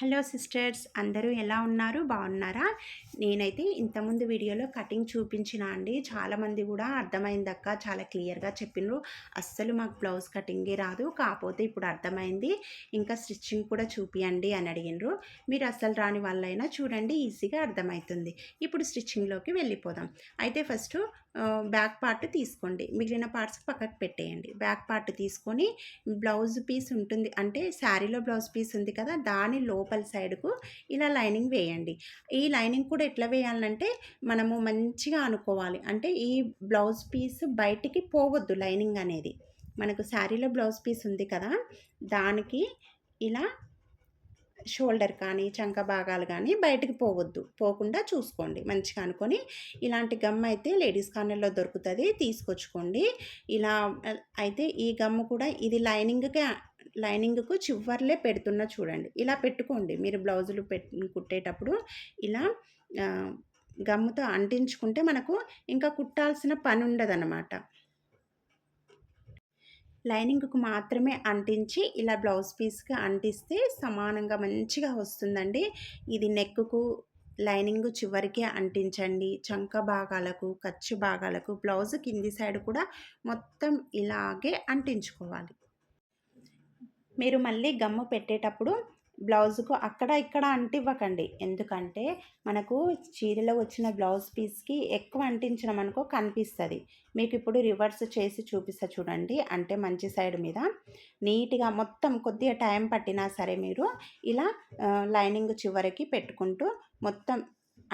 Hello sisters అందరూ ఎలా ఉన్నారు? బాగున్నారా? నేనైతే ఇంతకుముందు వీడియోలో కటింగ్ చూపించిన అండి. చాలామంది కూడా అర్థమైందక్క చాలా క్లియర్గా చెప్పిండ్రు అస్సలు మాకు బ్లౌజ్ కటింగే రాదు. కాకపోతే ఇప్పుడు అర్థమైంది. ఇంకా స్టిచ్చింగ్ కూడా చూపియండి అని అడిగినరు. మీరు అస్సలు రాని వాళ్ళైనా చూడండి ఈజీగా అర్థమవుతుంది ఇప్పుడు స్టిచ్చింగ్లోకి వెళ్ళిపోదాం. అయితే ఫస్ట్ బ్యాక్ పార్ట్ తీసుకోండి. మిగిలిన పార్ట్స్ పక్కకు పెట్టేయండి. బ్యాక్ పార్ట్ తీసుకొని బ్లౌజ్ పీస్ ఉంటుంది. అంటే శారీలో బ్లౌజ్ పీస్ ఉంది కదా దాని లోపల సైడ్కు ఇలా లైనింగ్ వేయండి. ఈ లైనింగ్ కూడా ఎట్లా వేయాలంటే మనము మంచిగా అనుకోవాలి. అంటే ఈ బ్లౌజ్ పీస్ బయటికి పోవద్దు లైనింగ్ అనేది. మనకు శారీలో బ్లౌజ్ పీస్ ఉంది కదా దానికి ఇలా షోల్డర్ కానీ చంక భాగాలు కానీ బయటికి పోవద్దు. పోకుండా చూసుకోండి. మంచిగా అనుకొని ఇలాంటి గమ్ అయితే లేడీస్ కార్నర్లో దొరుకుతుంది తీసుకొచ్చుకోండి. ఇలా అయితే ఈ గమ్ కూడా ఇది లైనింగ్కి లైనింగ్కు చివర్లే పెడుతున్నా చూడండి. ఇలా పెట్టుకోండి. మీరు బ్లౌజులు పెట్ కుట్టేటప్పుడు ఇలా గమ్ముతో అంటించుకుంటే మనకు ఇంకా కుట్టాల్సిన పని ఉండదన్నమాట. లైనింగ్కు మాత్రమే అంటించి ఇలా బ్లౌజ్ పీస్కి అంటిస్తే సమానంగా మంచిగా వస్తుందండి. ఇది నెక్కు లైనింగ్ చివరికి అంటించండి. చంక భాగాలకు ఖర్చు భాగాలకు బ్లౌజ్ కింది సైడ్ కూడా మొత్తం ఇలాగే అంటించుకోవాలి. మీరు మళ్ళీ గమ్ము పెట్టేటప్పుడు బ్లౌజ్కు అక్కడ ఇక్కడ అంటివ్వకండి. ఎందుకంటే మనకు చీరలో వచ్చిన బ్లౌజ్ పీస్కి ఎక్కువ అంటించడం అనుకో కనిపిస్తుంది. మీకు ఇప్పుడు రివర్స్ చేసి చూపిస్తా చూడండి. అంటే మంచి సైడ్ మీద నీట్గా మొత్తం కొద్దిగా టైం పట్టినా సరే మీరు ఇలా లైనింగ్ చివరికి పెట్టుకుంటూ మొత్తం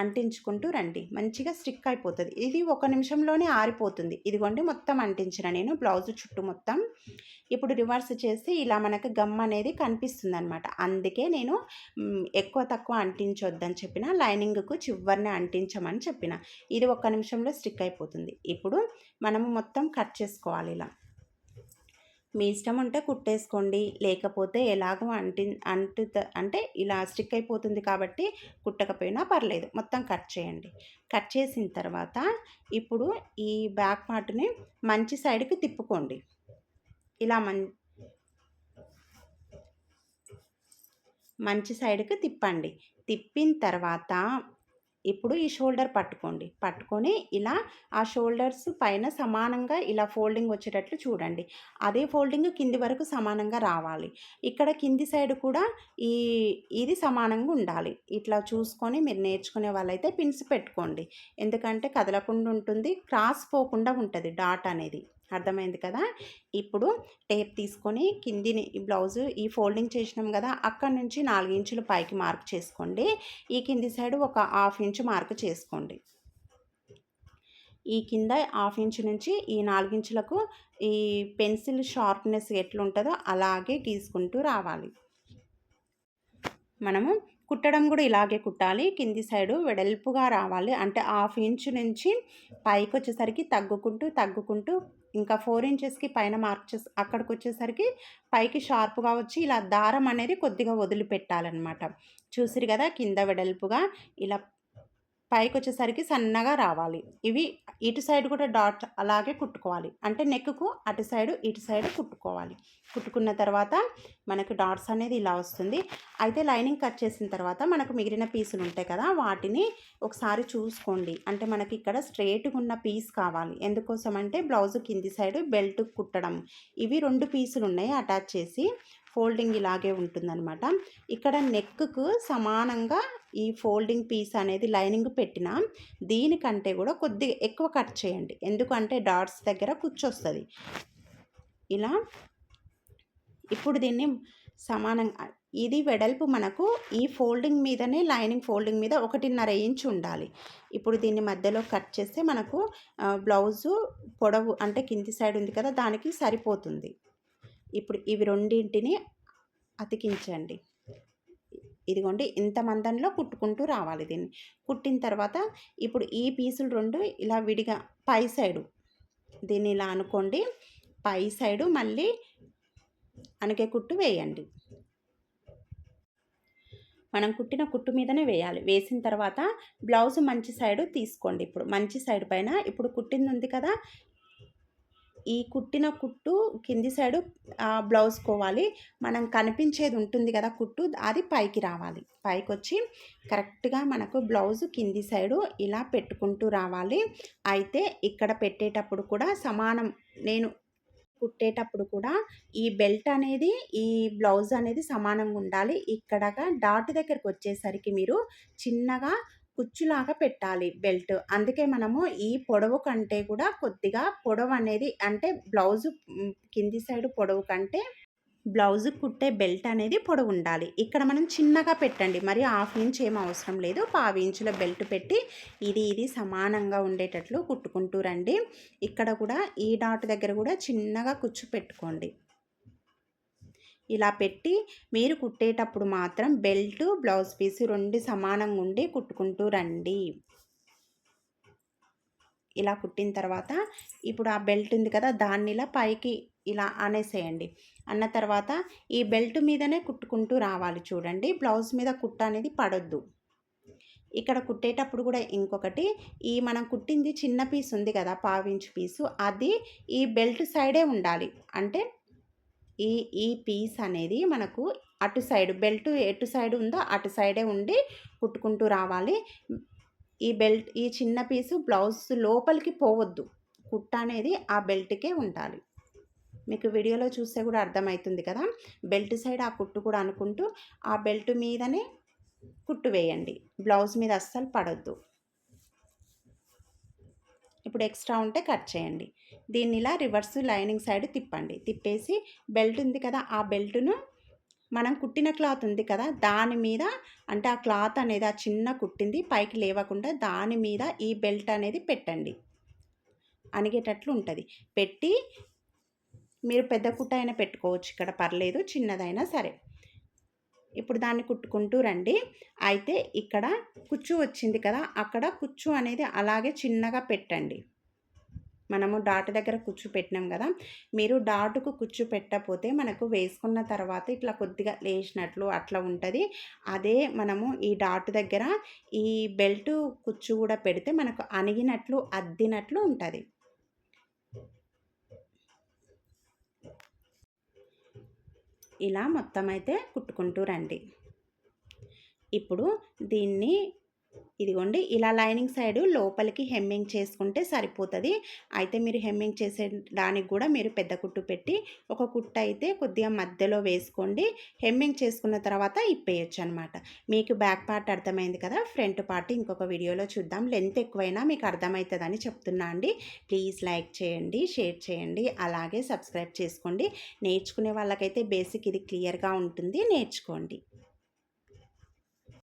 అంటించుకుంటూ రండి. మంచిగా స్టిక్ అయిపోతుంది. ఇది ఒక నిమిషంలోనే ఆరిపోతుంది. ఇదిగోండి మొత్తం అంటించిన నేను. బ్లౌజ్ చుట్టూ మొత్తం ఇప్పుడు రివర్స్ చేసి ఇలా మనకు గమ్ అనేది కనిపిస్తుంది అనమాట అందుకే నేను ఎక్కువ తక్కువ అంటించొద్దని చెప్పిన లైనింగ్కు చివరిని అంటించమని చెప్పిన. ఇది ఒక్క నిమిషంలో స్టిక్ అయిపోతుంది. ఇప్పుడు మనము మొత్తం కట్ చేసుకోవాలి ఇలా. మీ ఇష్టం ఉంటే కుట్టేసుకోండి. లేకపోతే ఎలాగో అంటి అంటు అంటే ఇలా స్టిక్ అయిపోతుంది కాబట్టి కుట్టకపోయినా పర్లేదు. మొత్తం కట్ చేయండి. కట్ చేసిన తర్వాత ఇప్పుడు ఈ బ్యాక్ పార్ట్ని మంచి సైడ్కి తిప్పుకోండి. ఇలా మం మంచి సైడ్కి తిప్పండి. తిప్పిన తర్వాత ఇప్పుడు ఈ షోల్డర్ పట్టుకోండి. పట్టుకొని ఇలా ఆ షోల్డర్స్ పైన సమానంగా ఇలా ఫోల్డింగ్ వచ్చేటట్లు చూడండి. అదే ఫోల్డింగ్ కింది వరకు సమానంగా రావాలి. ఇక్కడ కింది సైడ్ కూడా ఈ ఇది సమానంగా ఉండాలి. ఇట్లా చూసుకొని మీరు నేర్చుకునే వాళ్ళైతే పిన్స్ పెట్టుకోండి. ఎందుకంటే కదలకుండా ఉంటుంది క్రాస్ పోకుండా ఉంటుంది డాట్ అనేది. అర్థమైంది కదా? ఇప్పుడు టేప్ తీసుకొని కిందిని బ్లౌజ్ ఈ ఫోల్డింగ్ చేసినాం కదా అక్కడ నుంచి నాలుగు ఇంచులు పైకి మార్క్ చేసుకోండి. ఈ కింది సైడ్ ఒక హాఫ్ ఇంచు మార్క్ చేసుకోండి. ఈ కింద హాఫ్ ఇంచు నుంచి ఈ నాలుగించులకు ఈ పెన్సిల్ షార్ప్నెస్ ఎట్లుంటుందో అలాగే గీసుకుంటూ రావాలి. మనము కుట్టడం కూడా ఇలాగే కుట్టాలి. కింది సైడు వెడల్పుగా రావాలి. అంటే హాఫ్ ఇంచు నుంచి పైకి వచ్చేసరికి తగ్గుకుంటూ తగ్గుకుంటూ ఇంకా ఫోర్ ఇంచెస్కి పైన మార్క్ చేసి అక్కడికి వచ్చేసరికి పైకి షార్ప్గా వచ్చి ఇలా దారం అనేది కొద్దిగా వదిలిపెట్టాలన్నమాట. చూసిరు కదా కింద వెడల్పుగా ఇలా పైకి వచ్చేసరికి సన్నగా రావాలి. ఇవి ఇటు సైడ్ కూడా డాట్ అలాగే కుట్టుకోవాలి. అంటే నెక్కు అటు సైడు ఇటు సైడ్ కుట్టుకోవాలి. కుట్టుకున్న తర్వాత మనకు డాట్స్ అనేది ఇలా వస్తుంది. అయితే లైనింగ్ కట్ చేసిన తర్వాత మనకు మిగిలిన పీసులు ఉంటాయి కదా వాటిని ఒకసారి చూసుకోండి. అంటే మనకి ఇక్కడ స్ట్రేట్గా ఉన్న పీస్ కావాలి. ఎందుకోసం అంటే బ్లౌజ్ కింది సైడ్ బెల్ట్ కుట్టడం. ఇవి రెండు పీసులు ఉన్నాయి అటాచ్ చేసి ఫోల్డింగ్ ఇలాగే ఉంటుందన్నమాట. ఇక్కడ నెక్కు సమానంగా ఈ ఫోల్డింగ్ పీస్ అనేది లైనింగ్ పెట్టిన దీనికంటే కూడా కొద్దిగా ఎక్కువ కట్ చేయండి. ఎందుకంటే డాట్స్ దగ్గర కూర్చొస్తుంది ఇలా ఇప్పుడు దీన్ని సమానంగా ఇది వెడల్పు మనకు ఈ ఫోల్డింగ్ మీదనే లైనింగ్ ఫోల్డింగ్ మీద ఒకటిన్నర ఇంచ్ ఉండాలి. ఇప్పుడు దీన్ని మధ్యలో కట్ చేస్తే మనకు బ్లౌజు పొడవు అంటే కింది సైడ్ ఉంది కదా దానికి సరిపోతుంది. ఇప్పుడు ఇవి రెండింటిని అతికించండి. ఇదిగోండి ఇంత మందంలో కుట్టుకుంటూ రావాలి దీన్ని. కుట్టిన తర్వాత ఇప్పుడు ఈ పీసులు రెండు ఇలా విడిగా పై సైడు దీన్ని ఇలా అనుకోండి. పై సైడు మళ్ళీ అనకే కుట్టు వేయండి. మనం కుట్టిన కుట్టు మీదనే వేయాలి. వేసిన తర్వాత బ్లౌజ్ మంచి సైడు తీసుకోండి. ఇప్పుడు మంచి సైడ్ పైన ఇప్పుడు కుట్టింది ఉంది కదా ఈ కుట్టిన కుట్టు కింది సైడు బ్లౌజ్ కోవాలి. మనం కనిపించేది ఉంటుంది కదా కుట్టు అది పైకి రావాలి. పైకి వచ్చి కరెక్ట్గా మనకు బ్లౌజ్ కింది సైడు ఇలా పెట్టుకుంటూ రావాలి. అయితే ఇక్కడ పెట్టేటప్పుడు కూడా సమానం నేను కుట్టేటప్పుడు కూడా ఈ బెల్ట్ అనేది ఈ బ్లౌజ్ అనేది సమానంగా ఉండాలి. ఇక్కడగా డాట్ దగ్గరికి వచ్చేసరికి మీరు చిన్నగా కుచ్చులాగా పెట్టాలి బెల్ట్. అందుకే మనము ఈ పొడవు కంటే కూడా కొద్దిగా పొడవు అనేది అంటే బ్లౌజు కింది సైడ్ పొడవు కంటే బ్లౌజ్ కుట్టే బెల్ట్ అనేది పొడవు ఉండాలి. ఇక్కడ మనం చిన్నగా పెట్టండి. మరి హాఫ్ ఇంచ్ ఏం అవసరం లేదు. పావు ఇంచుల బెల్ట్ పెట్టి ఇది ఇది సమానంగా ఉండేటట్లు కుట్టుకుంటూ రండి. ఇక్కడ కూడా ఈ డాట్ దగ్గర కూడా చిన్నగా కుచ్చు పెట్టుకోండి. ఇలా పెట్టి మీరు కుట్టేటప్పుడు మాత్రం బెల్ట్ బ్లౌజ్ పీస్ రెండు సమానంగా ఉండి కుట్టుకుంటూ రండి. ఇలా కుట్టిన తర్వాత ఇప్పుడు ఆ బెల్ట్ ఉంది కదా దాన్ని ఇలా పైకి ఇలా అనేసేయండి. అన్న తర్వాత ఈ బెల్ట్ మీదనే కుట్టుకుంటూ రావాలి చూడండి. బ్లౌజ్ మీద కుట్ట అనేది పడొద్దు. ఇక్కడ కుట్టేటప్పుడు కూడా ఇంకొకటి ఈ మనం కుట్టింది చిన్న పీస్ ఉంది కదా పావించు పీసు అది ఈ బెల్ట్ సైడే ఉండాలి. అంటే ఈ ఈ పీస్ అనేది మనకు అటు సైడ్ బెల్ట్ ఎటు సైడ్ ఉందో అటు సైడే ఉండి కుట్టుకుంటూ రావాలి. ఈ బెల్ట్ ఈ చిన్న పీసు బ్లౌజ్ లోపలికి పోవద్దు. కుట్ట అనేది ఆ బెల్ట్కే ఉండాలి. మీకు వీడియోలో చూస్తే కూడా అర్థమవుతుంది కదా? బెల్ట్ సైడ్ ఆ కుట్టు కూడా అనుకుంటూ ఆ బెల్ట్ మీదనే కుట్టు వేయండి. బ్లౌజ్ మీద అస్సలు పడొద్దు. ఇప్పుడు ఎక్స్ట్రా ఉంటే కట్ చేయండి. దీన్ని ఇలా రివర్స్ లైనింగ్ సైడ్ తిప్పండి. తిప్పేసి బెల్ట్ ఉంది కదా ఆ బెల్ట్ను మనం కుట్టిన క్లాత్ ఉంది కదా దాని మీద అంటే ఆ క్లాత్ అనేది ఆ చిన్న కుట్టింది పైకి లేవకుండా దాని మీద ఈ బెల్ట్ అనేది పెట్టండి. అణిగేటట్లు ఉంటుంది. పెట్టి మీరు పెద్ద కుట్ట అయినా పెట్టుకోవచ్చు ఇక్కడ పర్లేదు చిన్నదైనా సరే. ఇప్పుడు దాన్ని కుట్టుకుంటూ రండి. అయితే ఇక్కడ కుచ్చు వచ్చింది కదా అక్కడ కుచ్చు అనేది అలాగే చిన్నగా పెట్టండి. మనము డాట్ దగ్గర కుచ్చు పెట్టినాం కదా మీరు డాటుకు కుచ్చు పెట్టకపోతే మనకు వేసుకున్న తర్వాత ఇట్లా కొద్దిగా లేచినట్లు అట్లా ఉంటుంది. అదే మనము ఈ డాట్ దగ్గర ఈ బెల్ట్ కుచ్చు కూడా పెడితే మనకు అణిగినట్లు అద్దినట్లు ఉంటుంది. ఇలా మొత్తం అయితే కుట్టుకుంటూ రండి. ఇప్పుడు దీన్ని ఇదిగోండి ఇలా లైనింగ్ సైడ్ లోపలికి హెమ్మింగ్ చేసుకుంటే సరిపోతుంది. అయితే మీరు హెమ్మింగ్ చేసే దానికి కూడా మీరు పెద్ద కుట్టు పెట్టి ఒక కుట్టు అయితే కొద్దిగా మధ్యలో వేసుకోండి. హెమ్మింగ్ చేసుకున్న తర్వాత ఇప్పేయచ్చు అనమాట మీకు బ్యాక్ పార్ట్ అర్థమైంది కదా ఫ్రంట్ పార్ట్ ఇంకొక వీడియోలో చూద్దాం. లెంత్ ఎక్కువైనా మీకు అర్థమవుతుందని చెప్తున్నా అండి. ప్లీజ్ లైక్ చేయండి షేర్ చేయండి అలాగే సబ్స్క్రైబ్ చేసుకోండి. నేర్చుకునే వాళ్ళకైతే బేసిక్ ఇది క్లియర్గా ఉంటుంది. నేర్చుకోండి.